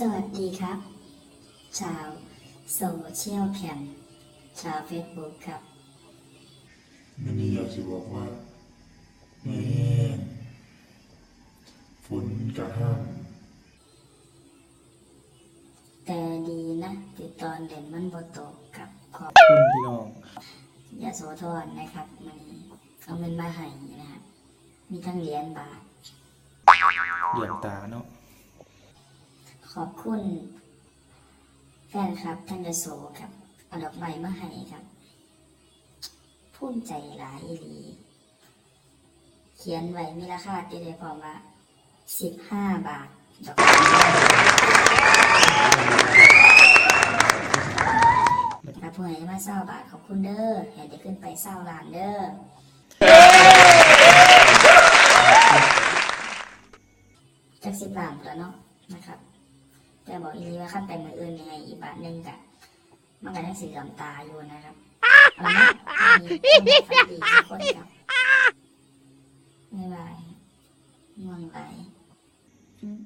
สวัสดีครับ ชาวโซเชียลแคมชาวเฟซบุ๊กครับมันนี่อยากจะบอกว่าแม่งฝนกระห้ามแต่ดีนะติดตอนเด่นมันบ่ตกกับขอบคุณพี่น้องยาโสธรนะครับมันเอาเงินมาให้นะครับมีทั้งเหรียญบาทเหลี่ยมตาเนาะ ขอบคุณ แฟนครับท่านยโสครับเอาดอกไม้มาให้ครับภูมิใจหลายอีหลีเขียนไว้มีราคาติดได้พร้อมว่าสิบห้าบาทดอกไม้ครับผู้ให้มาเศร้าบาทขอบคุณเด้อให้ได้ขึ้นไปเศร้าลานเด้อจักสิบลานแล้วเนาะนะครับ แล้วบอกอีนี้ว่าขั้นไปมืออื่นยังไงอีบาทหนึ่งกะมันก็ยังสีลำตาอยู่นะครับเอาละมีคนฝันดีคนกับบ๊ายบายง่วงไหลอืม